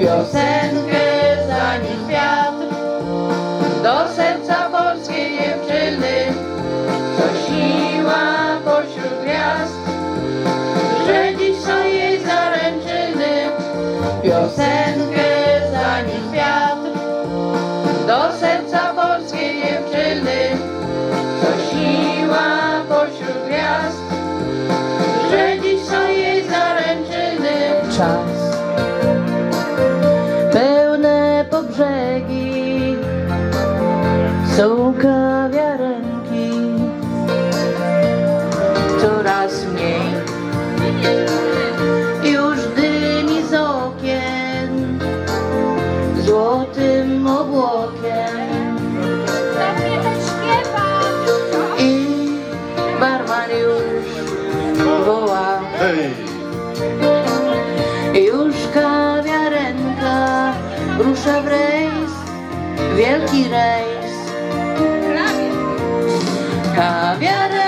piosenkę zanim wiatr do serca polskiej dziewczyny, co siła pośród gwiazd, że dziś są jej zaręczyny. Piosenkę Już dymi z okien Złotym obłokiem. I barman już woła. Hej! Już kawiarenka rusza w rejs Wielki rejs. Kawiarenki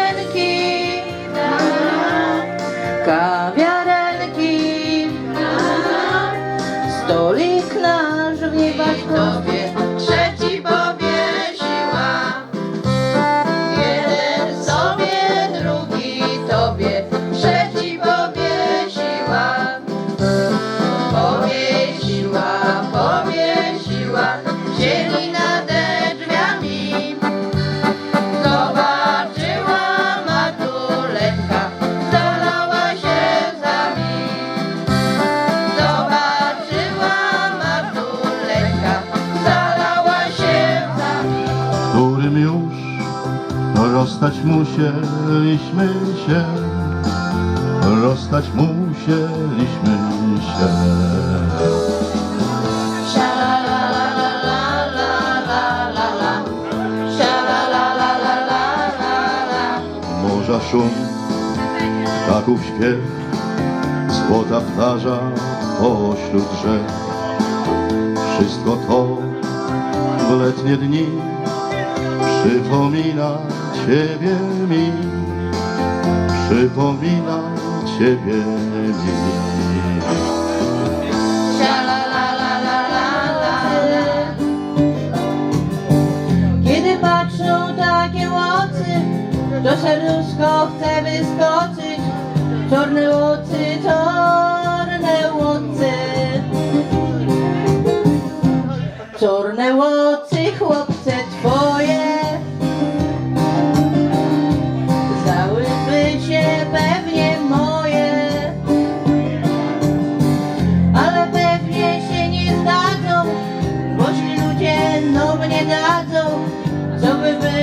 Yeah. Rozstać musieliśmy się, rozstać musieliśmy się. Morza szum, ptaków śpiew, złota ptarza pośród drzew. Wszystko to w letnie dni przypomina Ciebie mi, przypomina Ciebie mi. mnie dadzą, co by było.